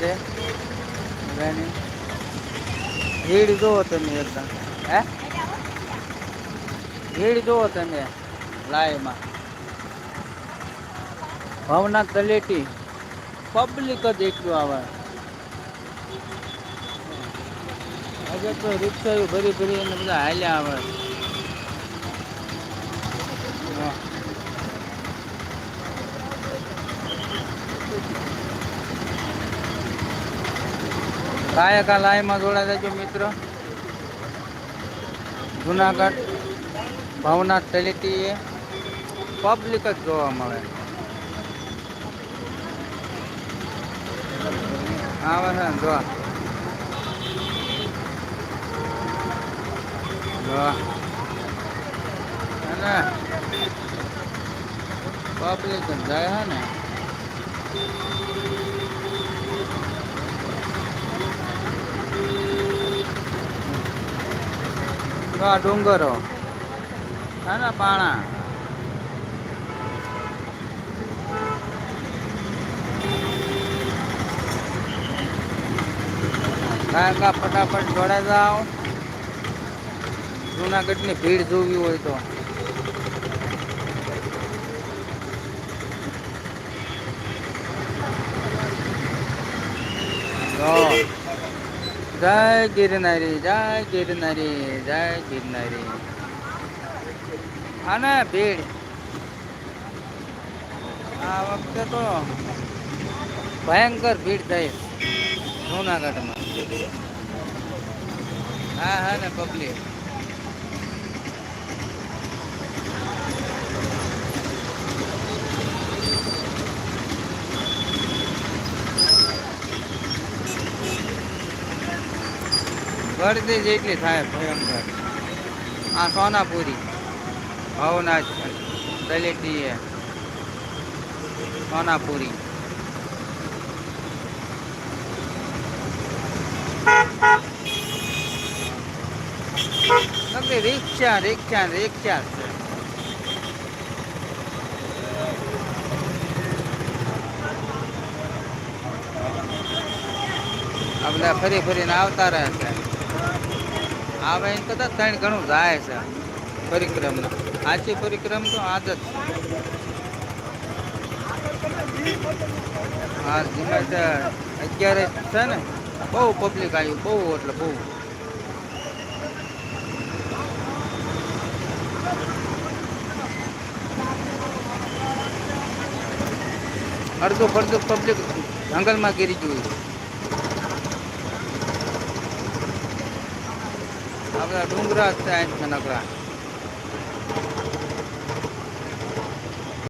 અત્યારે બધાની ભીડ જોવો તમે એકદમ. હે? ભીડ જોવો તમે લાઈવમાં. ભાવના તલેટી. પબ્લિક જ એટલું આવે. હજે તો રિક્ષા ભરી ભરી બધા હાલ્યા આવે. હા. કાયકા લાઈમાં જોડા દેજો મિત્ર. જુનાગઢ ભવનાથ એ પબ્લિક જ જોવા મળે. આવે છે જો. અને પબ્લિક જાય છે ને. આ ડુંગરો. હે ને, પાણા. કાકા ફટાફટ જોડાઈ જાઓ. જુનાગઢની ભીડ જોવી હોય તો. જો જય ગિરનારી જય ગિરનારી જય ગિરનારી. અને ભીડ. આ વખતે તો ભયંકર ભીડ થઈ. જુનાગઢમાં. હા હા ને પબ્લિક. ગળદી જેટલી થાય ભયંકર. આ સોનાપુરી. ભવનાથ દલેટી એ. સોનાપુરી. રિક્ષા રિક્ષા રિક્ષા છે. આ બધા ફરી ફરીને આવતા રહે છે. આવે એમ કદાચ ત્રણ ઘણું જાય છે. પરિક્રમા આછી પરિક્રમ તો આજ જ હા ધીમે છે અત્યારે છે ને, બહુ પબ્લિક આવ્યું, બહુ એટલે બહુ. અડધું ફરતું પબ્લિક જંગલમાં ગીરી ગયું આપણા ડુંગરા ત્યાં નકરા.